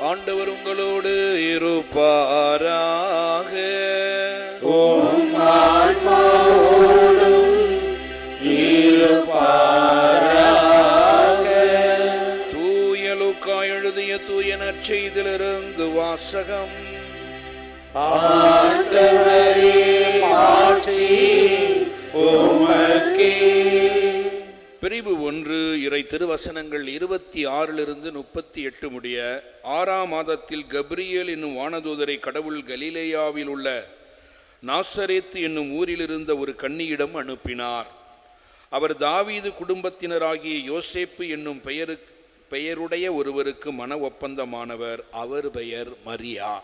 ஆண்டவர் உங்களோடு இருப்பாராக. உம் ஆன்மாவோடும் இருப்பாராக. தூய லூக்கா எழுதிய தூய நற்செய்திலிருந்து வாசகம். ஆண்டவரே பிரிவு ஒன்று இறை திருவசனங்கள் இருபத்தி ஆறிலிருந்து முப்பத்தி எட்டு முடிய ஆறாம் மாதத்தில் கப்ரியல் என்னும் வானதூதரை கடவுள் கலிலேயாவில் உள்ள நாசரேத் என்னும் ஊரில் இருந்த ஒரு கன்னியிடம் அனுப்பினார். அவர் தாவீது குடும்பத்தினராகிய யோசேப்பு என்னும் பெயரு பெயருடைய ஒருவருக்கு மன ஒப்பந்தமானவர். அவர் பெயர் மரியா.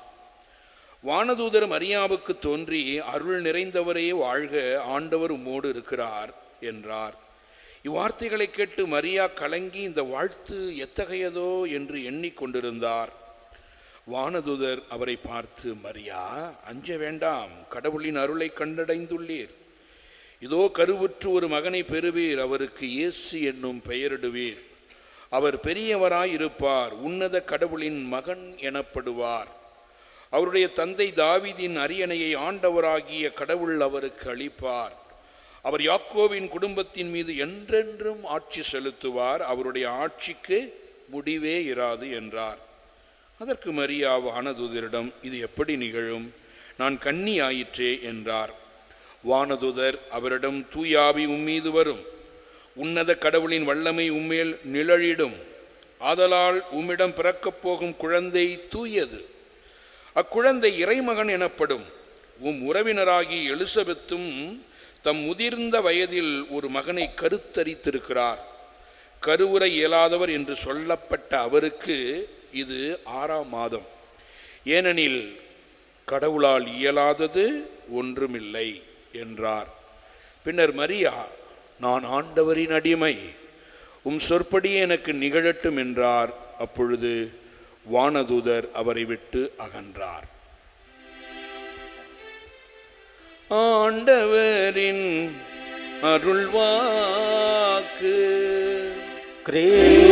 வானதூதர் மரியாவுக்கு தோன்றி அருள் நிறைந்தவரே வாழ்க ஆண்டவர் உம்மோடு இருக்கிறார் என்றார். இவ்வார்த்தைகளை கேட்டு மரியா கலங்கி இந்த வாழ்த்து எத்தகையதோ என்று எண்ணிக்கொண்டிருந்தார். வானதுதர் அவரை பார்த்து மரியா அஞ்ச வேண்டாம் கடவுளின் அருளை கண்டடைந்துள்ளீர். இதோ கருவுற்று ஒரு மகனை பெறுவீர் அவருக்கு இயேசு என்னும் பெயரிடுவீர். அவர் பெரியவராயிருப்பார் உன்னத கடவுளின் மகன் எனப்படுவார். அவருடைய தந்தை தாவிதின் அரியணையை ஆண்டவராகிய கடவுள் அவருக்கு அளிப்பார். அவர் யாக்கோவின் குடும்பத்தின் மீது என்றென்றும் ஆட்சி செலுத்துவார் அவருடைய ஆட்சிக்கு முடிவே இராது என்றார். அதற்கு மரியா வானதுதரிடம் இது எப்படி நிகழும்? நான் கன்னி ஆயிற்றே என்றார். வானதுதர் அவரிடம் தூயாவி உம்மீது வரும். உன்னத கடவுளின் வல்லமை உம்மேல் நிழலிடும். ஆதலால் உம்மிடம் பிறக்கப் போகும் குழந்தை தூயது. அக்குழந்தை இறைமகன் எனப்படும். உம் உறவினராகி எலிசபெத்தும் தம் முதிர்ந்த வயதில் ஒரு மகனை கருத்தரித்திருக்கிறார். கருவுற இயலாதவர் என்று சொல்லப்பட்ட அவருக்கு இது ஆறாம் மாதம். ஏனெனில் கடவுளால் இயலாதது ஒன்றுமில்லை என்றார். பின்னர் மரியா நான் ஆண்டவரின் அடிமை உம் சொற்படியே எனக்கு நிகழட்டும் என்றார். அப்பொழுது வானதூதர் அவரை விட்டு அகன்றார். ஆண்டவரின் அருள்வாக்கு. கிரே